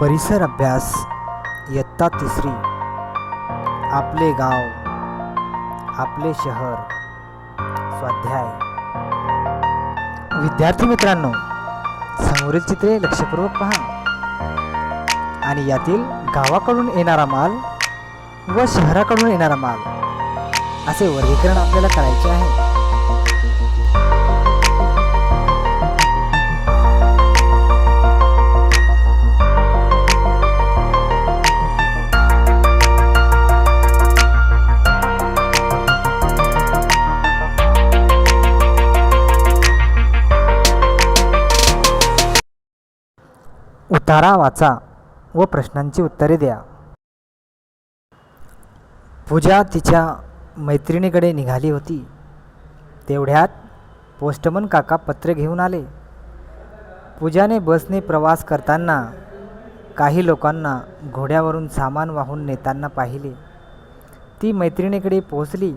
परिसर अभ्यास इयत्ता तिसरी. आपले गाव आपले शहर. स्वाध्याय. विद्यार्थी मित्रांनो समोरील चित्रे लक्षपूर्वक पहा. आणि यातील गावाकडून येणारा माल व शहराकडून येणारा माल असे वर्गीकरण आपल्याला करायचे आहे. उतारा वाचा व प्रश्नांची उत्तरे द्या. पूजा तिच्या मैत्रिणीकडे निघाली होती. तेवढ्यात पोस्टमन काका पत्र घेऊन आले. पूजाने बसने प्रवास करताना काही लोकांना घोड्यावरून सामान वाहून नेताना पाहिले. ती मैत्रिणीकडे पोहोचली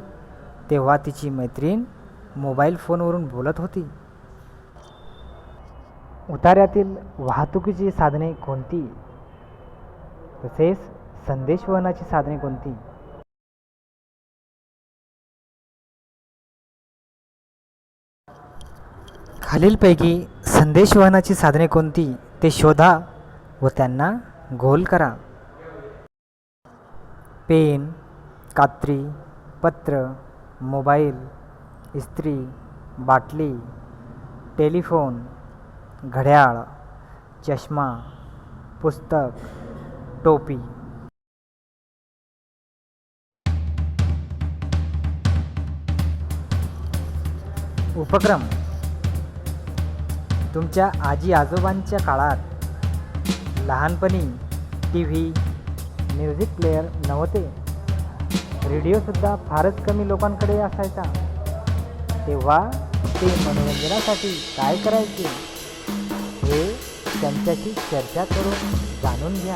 तेव्हा तिची मैत्रीण मोबाईल फोनवरून बोलत होती. उतार्यातील वाहतुकीची साधने कोणती? तसेच संदेशवहनाची साधने कोणती? खालीलपैकी संदेशवहनाची साधने कोणती ते शोधा व त्यांना गोल करा. पेन कात्री पत्र मोबाईल इस्त्री बाटली टेलिफोन घड्याळ चष्मा पुस्तक टोपी. उपक्रम. तुमच्या आजी आजोबांच्या काळात लहानपणी टी व्ही म्युझिक प्लेअर नव्हते. रेडिओसुद्धा फारच कमी लोकांकडे असायचा. तेव्हा ते मनोरंजनासाठी काय करायचे? हे त्यांच्याशी चर्चा करून जाणून घ्या.